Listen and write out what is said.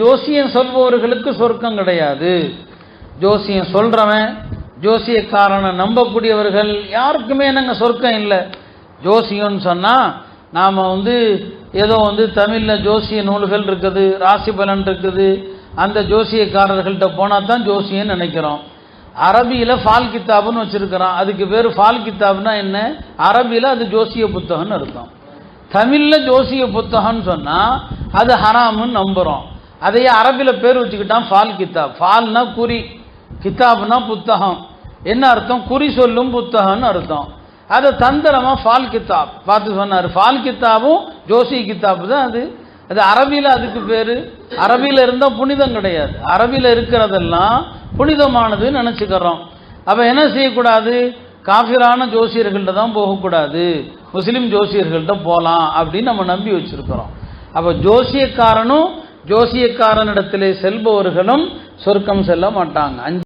ஜோசியம் சொல்பவர்களுக்கு சொர்க்கம் கிடையாது. ஜோசியம் சொல்றவன் ஜோசியக்காரனை நம்பக்கூடியவர்கள் யாருக்குமே நாங்கள் சொர்க்கம் இல்லை. ஜோசியம்னு சொன்னால் நாம் வந்து ஏதோ வந்து தமிழில் ஜோசிய நூல்கள் இருக்குது ராசி பலன் இருக்குது. அந்த ஜோசியக்காரர்கள்ட்ட போனால் தான் ஜோசியம்னு நினைக்கிறோம். அரபியில் ஃபால் கித்தாப்னு வச்சிருக்கிறோம் அதுக்கு பேர் ஃபால் கித்தாப்னா என்ன? அரபியில் அது ஜோசிய புத்தகம்னு அர்த்தம். தமிழில் ஜோசிய புத்தகம்னு சொன்னால் அது ஹராம்னு நம்புகிறோம் அதையே அரபியில் பேர் வச்சுக்கிட்டான் ஃபால் கித்தாப். ஃபால்னா குறி கித்தாப்னா புத்தகம். என்ன அர்த்தம்? குறி சொல்லும் புத்தகம்னு அர்த்தம். அதை தந்திரமாக ஃபால் கித்தாப். பார்த்து சொன்னார். ஃபால் கித்தாபும் ஜோசி கித்தாப் தான் அது. அது அரபியில் அதுக்கு பேர். அரபியில் இருந்தால் புனிதம் கிடையாது. அரபியில் இருக்கிறதெல்லாம் புனிதமானதுன்னு நினச்சிக்கிறோம். அப்போ என்ன செய்யக்கூடாது? காஃபிரான ஜோசியர்கள்ட்ட தான் போகக்கூடாது. முஸ்லீம் ஜோசியர்கள்ட்ட போகலாம் அப்படின்னு நம்ம நம்பி வச்சுருக்கிறோம். அப்போ ஜோசியக்காரனும் ஜோசியக்காரனிடத்திலே செல்பவர்களும் சொர்க்கம் செல்ல மாட்டாங்க. அஞ்சு